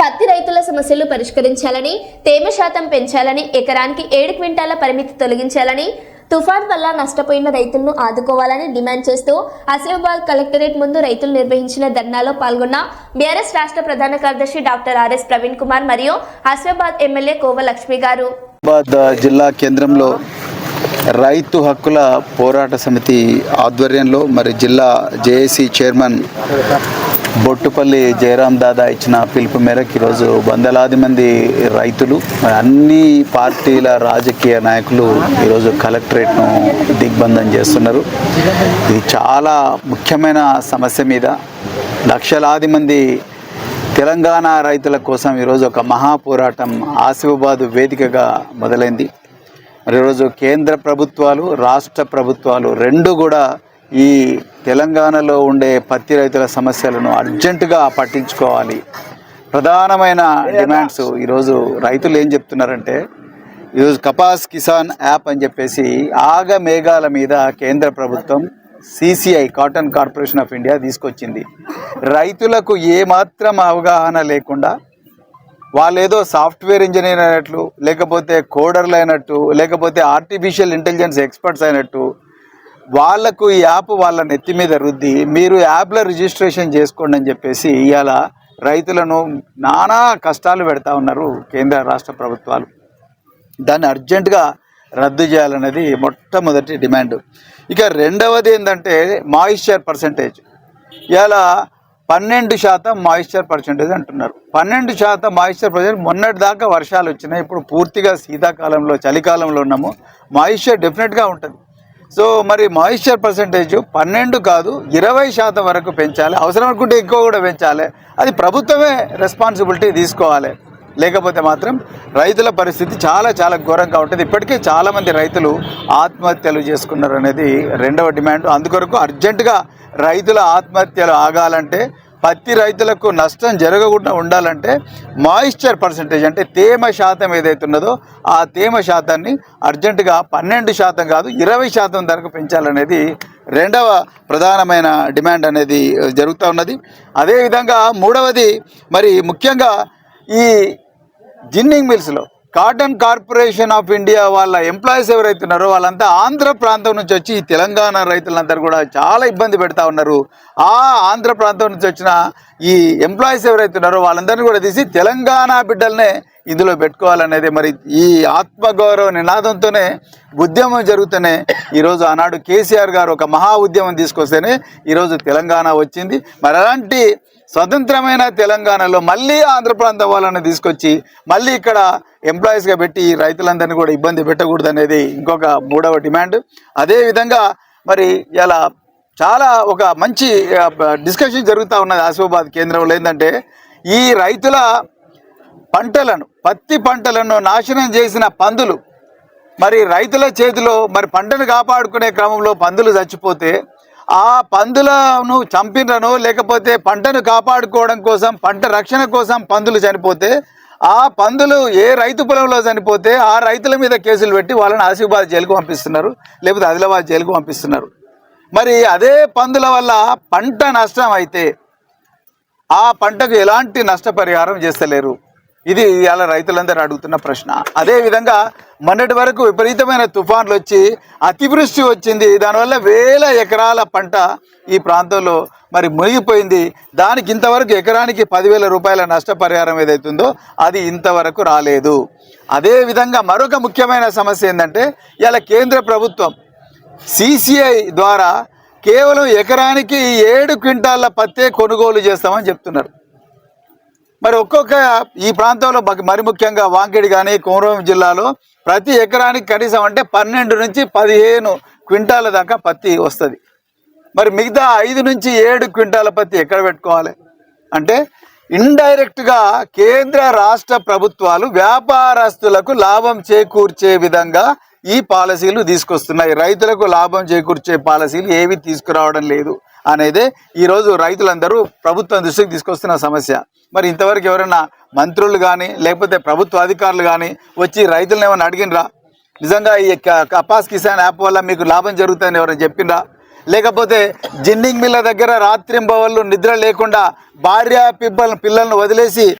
పత్తి రైతుల సమస్యలు పరిష్కరించాలని తేమ శాతం పెంచాలని ఎకరానికి ఏడు క్వింటాల పరిమితి తొలగించాలని తుఫాన్ వల్ల నష్టపోయిన రైతులను ఆదుకోవాలని డిమాండ్ చేస్తూ ఆసిఫాబాద్ కలెక్టరేట్ ముందు రైతులు నిర్వహించిన ధర్నాలో పాల్గొన్న బీఆర్ఎస్ రాష్ట్ర ప్రధాన కార్యదర్శి డాక్టర్ ఆర్ఎస్ ప్రవీణ్ కుమార్ మరియు ఆసిఫాబాద్ ఎమ్మెల్యే కోవ లక్ష్మి గారు. జిల్లా కేంద్రంలో రైతు హక్కుల పోరాట సమితి ఆధ్వర్యంలో మరి జిల్లా జేఏసీ చైర్మన్ బొట్టుపల్లి జయరాం దాదా ఇచ్చిన పిలుపు మేరకు ఈరోజు వందలాది మంది రైతులు అన్ని పార్టీల రాజకీయ నాయకులు ఈరోజు కలెక్టరేట్ను దిగ్బంధం చేస్తున్నారు. ఇది చాలా ముఖ్యమైన సమస్య మీద లక్షలాది మంది తెలంగాణ రైతుల కోసం ఈరోజు ఒక మహాపోరాటం ఆసిఫాబాద్ వేదికగా మొదలైంది. మరి ఈరోజు కేంద్ర ప్రభుత్వాలు రాష్ట్ర ప్రభుత్వాలు రెండు కూడా ఈ తెలంగాణలో ఉండే పత్తి రైతుల సమస్యలను అర్జెంటుగా పట్టించుకోవాలి. ప్రధానమైన డిమాండ్స్ ఈరోజు రైతులు ఏం చెప్తున్నారంటే ఈరోజు కపాస్ కిసాన్ యాప్ అని చెప్పేసి ఆగ మేఘాల మీద కేంద్ర ప్రభుత్వం CCI cotton corporation of India తీసుకొచ్చింది. రైతులకు ఏమాత్రం అవగాహన లేకుండా వాళ్ళేదో సాఫ్ట్వేర్ ఇంజనీర్ అయినట్లు లేకపోతే కోడర్లు అయినట్టు లేకపోతే ఆర్టిఫిషియల్ ఇంటెలిజెన్స్ ఎక్స్పర్ట్స్ అయినట్టు వాళ్ళకు ఈ యాప్ వాళ్ళ నెత్తి మీద రుద్ది మీరు యాప్లో రిజిస్ట్రేషన్ చేసుకోండి అని చెప్పేసి ఇవాళ రైతులను నానా కష్టాలు పెడతా ఉన్నారు కేంద్ర రాష్ట్ర ప్రభుత్వాలు. దాన్ని అర్జెంటుగా రద్దు చేయాలనేది మొట్టమొదటి డిమాండ్. ఇక రెండవది ఏంటంటే మాయిశ్చర్ పర్సంటేజ్ ఇలా పన్నెండు శాతం మాయిశ్చర్ పర్సంటేజ్ అంటున్నారు. పన్నెండు శాతం మాయిశ్చర్ పర్సెంట్ మొన్నటి దాకా వర్షాలు వచ్చినాయి. ఇప్పుడు పూర్తిగా శీతాకాలంలో చలికాలంలో ఉన్నాము. మాయిశ్చర్ డెఫినెట్గా ఉంటుంది. సో మరి మాయిశ్చర్ పర్సంటేజ్ పన్నెండు కాదు ఇరవై శాతం వరకు పెంచాలి. అవసరం అనుకుంటే ఎక్కువ కూడా పెంచాలి. అది ప్రభుత్వమే రెస్పాన్సిబిలిటీ తీసుకోవాలి. లేకపోతే మాత్రం రైతుల పరిస్థితి చాలా చాలా ఘోరంగా ఉంటుంది. ఇప్పటికే చాలామంది రైతులు ఆత్మహత్యలు చేసుకున్నారు అనేది రెండవ డిమాండ్. అందుకొరకు అర్జెంటుగా రైతుల ఆత్మహత్యలు ఆగాలంటే పత్తి రైతులకు నష్టం జరగకుండా ఉండాలంటే మాయిశ్చర్ పర్సంటేజ్ అంటే తేమ శాతం ఏదైతే ఉన్నదో ఆ తేమ శాతాన్ని అర్జెంటుగా పన్నెండు శాతం కాదు ఇరవై శాతం ధరకు పెంచాలనేది రెండవ ప్రధానమైన డిమాండ్ అనేది జరుగుతూ ఉన్నది. అదేవిధంగా మూడవది మరి ముఖ్యంగా ఈ జిన్నింగ్ మిల్స్లో కాటన్ కార్పొరేషన్ ఆఫ్ ఇండియా వాళ్ళ ఎంప్లాయీస్ ఎవరైతే ఉన్నారో వాళ్ళంతా ఆంధ్ర ప్రాంతం నుంచి వచ్చి తెలంగాణ రైతులందరూ కూడా చాలా ఇబ్బంది పెడతా ఉన్నారు. ఆ ఆంధ్ర ప్రాంతం నుంచి వచ్చిన ఈ ఎంప్లాయీస్ ఎవరైతే ఉన్నారో వాళ్ళందరినీ కూడా తీసి తెలంగాణ బిడ్డలనే ఇందులో పెట్టుకోవాలనేది మరి ఈ ఆత్మగౌరవ నినాదంతోనే ఉద్యమం జరుగుతూనే ఈరోజు ఆనాడు కేసీఆర్ గారు ఒక మహా ఉద్యమం తీసుకొస్తేనే ఈరోజు తెలంగాణ వచ్చింది. మరి అలాంటి స్వతంత్రమైన తెలంగాణలో మళ్ళీ ఆంధ్రప్రాంత వాళ్ళని తీసుకొచ్చి మళ్ళీ ఇక్కడ ఎంప్లాయీస్గా పెట్టి రైతులందరినీ కూడా ఇబ్బంది పెట్టకూడదు అనేది ఇంకొక మూడవ డిమాండ్. అదేవిధంగా మరి ఇలా చాలా ఒక మంచి డిస్కషన్ జరుగుతూ ఉన్నది ఆసిఫాబాద్ కేంద్రంలో. ఏంటంటే ఈ రైతుల పంటలను పత్తి పంటలను నాశనం చేసిన పందులు మరి రైతుల చేతిలో మరి పంటను కాపాడుకునే క్రమంలో పందులు చచ్చిపోతే ఆ పందులను చంపినను లేకపోతే పంటను కాపాడుకోవడం కోసం పంట రక్షణ కోసం పందులు చనిపోతే ఆ పందులు ఏ రైతు పొలంలో చనిపోతే ఆ రైతుల మీద కేసులు పెట్టి వాళ్ళని ఆసిఫాబాద్ జైలుకు పంపిస్తున్నారు లేకపోతే ఆదిలాబాద్ జైలుకు పంపిస్తున్నారు. మరి అదే పందుల వల్ల పంట నష్టం అయితే ఆ పంటకు ఎలాంటి నష్టపరిహారం చేస్తలేరు. ఇది ఇవాళ రైతులందరూ అడుగుతున్న ప్రశ్న. అదేవిధంగా మొన్నటి వరకు విపరీతమైన తుఫాన్లు వచ్చి అతివృష్టి వచ్చింది. దానివల్ల వేల ఎకరాల పంట ఈ ప్రాంతంలో మరి మునిగిపోయింది. దానికి ఇంతవరకు ఎకరానికి పదివేల రూపాయల నష్టపరిహారం ఏదైతుందో అది ఇంతవరకు రాలేదు. అదేవిధంగా మరొక ముఖ్యమైన సమస్య ఏంటంటే ఇలా కేంద్ర ప్రభుత్వం సిసిఐ ద్వారా కేవలం ఎకరానికి ఏడు క్వింటాల పత్తే కొనుగోలు చేస్తామని చెప్తున్నారు. మరి ఒక్కొక్క ఈ ప్రాంతంలో మరి ముఖ్యంగా వాంకిడి కానీ కోమరం జిల్లాలో ప్రతి ఎకరానికి కనీసం అంటే పన్నెండు నుంచి పదిహేను క్వింటాల దాకా పత్తి వస్తుంది. మరి మిగతా ఐదు నుంచి ఏడు క్వింటాల పత్తి ఎక్కడ పెట్టుకోవాలి? అంటే ఇండైరెక్ట్గా కేంద్ర రాష్ట్ర ప్రభుత్వాలు వ్యాపారస్తులకు లాభం చేకూర్చే విధంగా ఈ పాలసీలు తీసుకొస్తున్నాయి. రైతులకు లాభం చేకూర్చే పాలసీలు ఏవి తీసుకురావడం లేదు. అనేది ఈరోజు రైతులందరూ ప్రభుత్వం దృష్టికి తీసుకొస్తున్న సమస్య. మరి ఇంతవరకు ఎవరైనా మంత్రులు కానీ లేకపోతే ప్రభుత్వ అధికారులు కానీ వచ్చి రైతులను ఏమైనా అడిగినరా? నిజంగా ఈ క- కపాస్ కిసాన్ యాప్ వల్ల మీకు లాభం జరుగుతుందని ఎవరైనా చెప్పిండ్రా లేకపోతే జిన్నింగ్ మిల్ల దగ్గర రాత్రింబవళ్ళు నిద్ర లేకుండా భార్య పిబ్బల పిల్లలను వదిలేసి